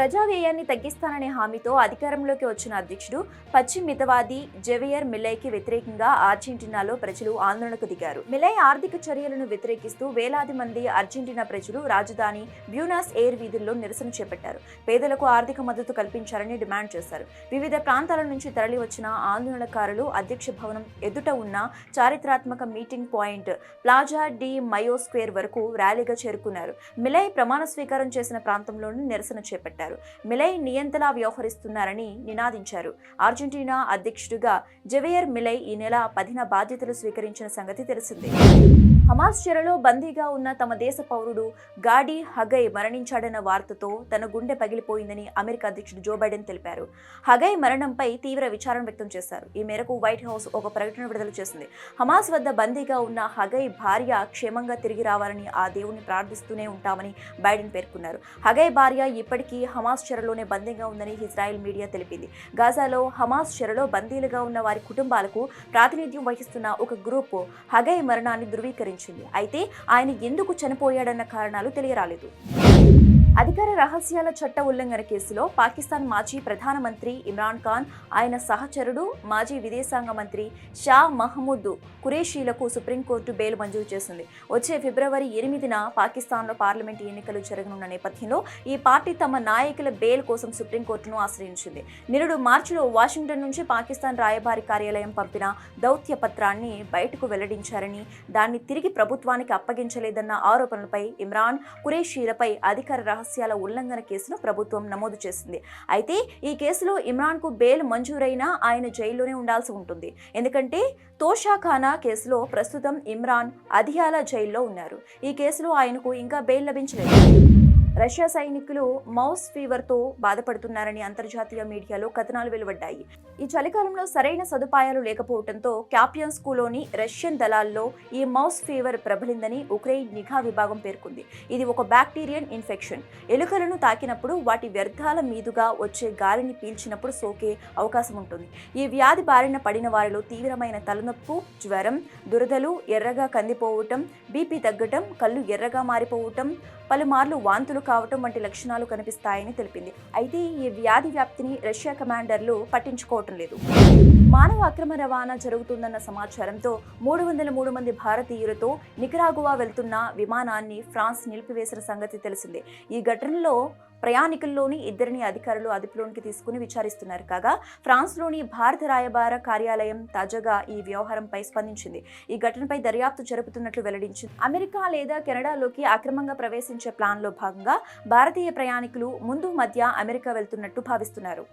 ప్రజా వ్యయాన్ని తగ్గిస్తాననే హామీతో అధికారంలోకి వచ్చిన అధ్యక్షుడు పశ్చిమ మితవాది జెవియర్ మిలైకి వ్యతిరేకంగా అర్జెంటీనాలో ప్రజలు ఆందోళనకు దిగారు. మిలై ఆర్థిక చర్యలను వ్యతిరేకిస్తూ వేలాది మంది అర్జెంటీనా ప్రజలు రాజధాని బ్యూనాస్ ఎయిర్ వీధుల్లో నిరసన చేపట్టారు. పేదలకు ఆర్థిక మద్దతు కల్పించాలని డిమాండ్ చేశారు. వివిధ ప్రాంతాల నుంచి తరలి వచ్చిన ఆందోళనకారులు అధ్యక్ష భవనం ఎదుట ఉన్న చారిత్రాత్మక meeting point plaza de Mayo square వరకు ర్యాలీగా చేరుకున్నారు. మిలై ప్రమాణ స్వీకారం చేసిన ప్రాంతంలోనూ నిరసన చేపట్టారు. మిలై నియంతలా వ్యవహరిస్తున్నారని నినాదించారు. అర్జెంటీనా అధ్యక్షుడిగా జవేయర్ మిలై ఈ నెల పదిన బాధ్యతలు స్వీకరించిన సంగతి తెలిసిందే. హమాస్ చెరలో బందీగా ఉన్న తమ దేశ పౌరుడు గాడి హగై మరణించాడన్న వార్తతో తన గుండె పగిలిపోయిందని అమెరికా అధ్యక్షుడు జో బైడెన్ తెలిపారు. హగై మరణంపై తీవ్ర విచారం వ్యక్తం చేశారు. ఈ మేరకు వైట్ హౌస్ ఒక ప్రకటన విడుదల చేసింది. హమాస్ వద్ద బందీగా ఉన్న హగై భార్య క్షేమంగా తిరిగి రావాలని ఆ దేవుణ్ణి ప్రార్థిస్తూనే ఉంటామని బైడెన్ పేర్కొన్నారు. హగై భార్య ఇప్పటికీ హమాస్ చెరలోనే బందీగా ఉందని ఇజ్రాయెల్ మీడియా తెలిపింది. గాజాలో హమాస్ చెరలో బందీలుగా ఉన్న వారి కుటుంబాలకు ప్రాతినిధ్యం వహిస్తున్న ఒక గ్రూప్ హగై మరణాన్ని ధృవీకరించింది. అయితే ఆయన ఎందుకు చనిపోయాడన్న కారణాలు తెలియరాలేదు. అధికార రహస్యాల చట్ట ఉల్లంఘన కేసులో పాకిస్తాన్ మాజీ ప్రధానమంత్రి ఇమ్రాన్ ఖాన్ ఆయన సహచరుడు మాజీ విదేశాంగ మంత్రి షా మహమూద్ కురేషీలకు సుప్రీంకోర్టు బెయిల్ మంజూరు చేసింది. వచ్చే ఫిబ్రవరి ఎనిమిదిన పాకిస్తాన్లో పార్లమెంటు ఎన్నికలు జరగనున్న నేపథ్యంలో ఈ పార్టీ తమ నాయకుల బెయిల్ కోసం సుప్రీంకోర్టును ఆశ్రయించింది. నిరుడు మార్చిలో వాషింగ్టన్ నుంచి పాకిస్తాన్ రాయబారి కార్యాలయం పంపిన దౌత్య పత్రాన్ని బయటకు వెల్లడించారని దాన్ని తిరిగి ప్రభుత్వానికి అప్పగించలేదన్న ఆరోపణలపై ఇమ్రాన్ కురేషీలపై అధికార రహస్యాల ఉల్లంఘన కేసును ప్రభుత్వం నమోదు చేసింది. అయితే ఈ కేసులో ఇమ్రాన్కు బెయిల్ మంజూరైనా ఆయన జైల్లోనే ఉండాల్సి ఉంటుంది. ఎందుకంటే తోషాఖానా కేసులో ప్రస్తుతం ఇమ్రాన్ అధియాల జైల్లో ఉన్నారు. ఈ కేసులో ఆయనకు ఇంకా బెయిల్ లభించలేదు. రష్యా సైనికులు మౌస్ ఫీవర్తో బాధపడుతున్నారని అంతర్జాతీయ మీడియాలో కథనాలు వెలువడ్డాయి. ఈ చలికాలంలో సరైన సదుపాయాలు లేకపోవడంతో క్యాప్యన్స్కులోని రష్యన్ దళాల్లో ఈ మౌస్ ఫీవర్ ప్రబలిందని ఉక్రెయిన్ నిఘా విభాగం పేర్కొంది. ఇది ఒక బ్యాక్టీరియన్ ఇన్ఫెక్షన్. ఎలుకలను తాకినప్పుడు వాటి వ్యర్థాల మీదుగా వచ్చే గాలిని పీల్చినప్పుడు సోకే అవకాశం ఉంటుంది. ఈ వ్యాధి బారిన పడిన వారిలో తీవ్రమైన తలనొప్పు జ్వరం దురదలు ఎర్రగా కందిపోవటం బీపీ తగ్గటం కళ్ళు ఎర్రగా మారిపోవటం పలుమార్లు వాంతులు కావటం వంటి లక్షణాలు కనిపిస్తాయని తెలిపింది. అయితే ఈ వ్యాధి వ్యాప్తిని రష్యా కమాండర్లు పట్టించుకోవటం లేదు. మానవ అక్రమ రవాణా జరుగుతుందన్న సమాచారంతో మూడు వందల మూడు మంది భారతీయులతో నికరాగువా వెళ్తున్న విమానాన్ని ఫ్రాన్స్ నిలిపివేసిన సంగతి తెలిసిందే. ఈ ఘటనలో ప్రయాణికుల్లోని ఇద్దరిని అధికారులు అదుపులోనికి తీసుకుని విచారిస్తున్నారు. కాగా ఫ్రాన్స్లోని భారత రాయబార కార్యాలయం తాజాగా ఈ వ్యవహారంపై స్పందించింది. ఈ ఘటనపై దర్యాప్తు జరుపుతున్నట్లు వెల్లడించింది. అమెరికా లేదా కెనడాలోకి అక్రమంగా ప్రవేశించే ప్లాన్లో భాగంగా భారతీయ ప్రయాణికులు ముందు మధ్య అమెరికా వెళ్తున్నట్టు భావిస్తున్నారు.